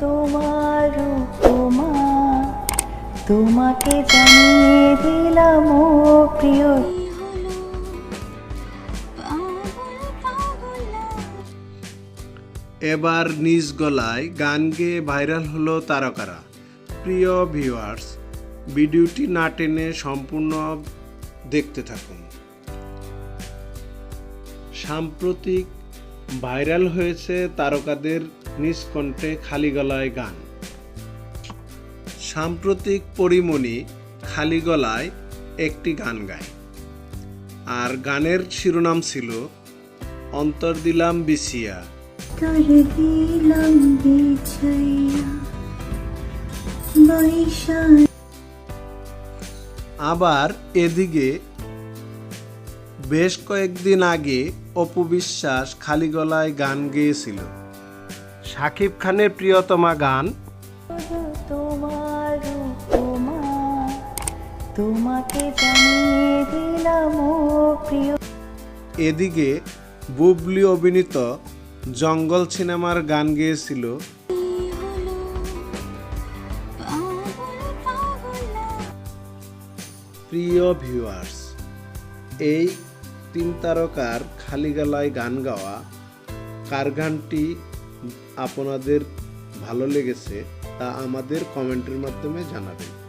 তোমার তোমাকে জানিয়ে দিলাম প্রিয়। এবার নিজ গলায় গান গেয়ে ভাইরাল হলো তারকারা। প্রিয় ভিউয়ার্স, ভিডিওটি না টেনে সম্পূর্ণ দেখতে থাকুন। সাম্প্রতিক ভাইরাল হয়েছে তারকাদের নিষ্কণ্ঠে খালি গলায় গান। সাম্প্রতিক পরিমণি খালি গলায় একটি গান গায়। আর গানের শিরোনাম ছিল অন্তর দিলাম বিছিয়া। আবার এদিকে বেশ কয়েকদিন আগে অপু বিশ্বাস খালি গলায় গান গেয়েছিল। শাকিব খানের প্রিয়তমা গান। তোমাকে জানিয়ে দিলাম প্রিয়। এদিকে বুবলি অভিনীত জঙ্গল সিনেমার গান গেয়েছিল। প্রিয় ভিউয়ার্স এই তিন তারকার খালি গলায় গান গাওয়া কার গানটি আপনাদের ভালো লেগেছে তা আমাদের কমেন্টের মাধ্যমে জানাবেন।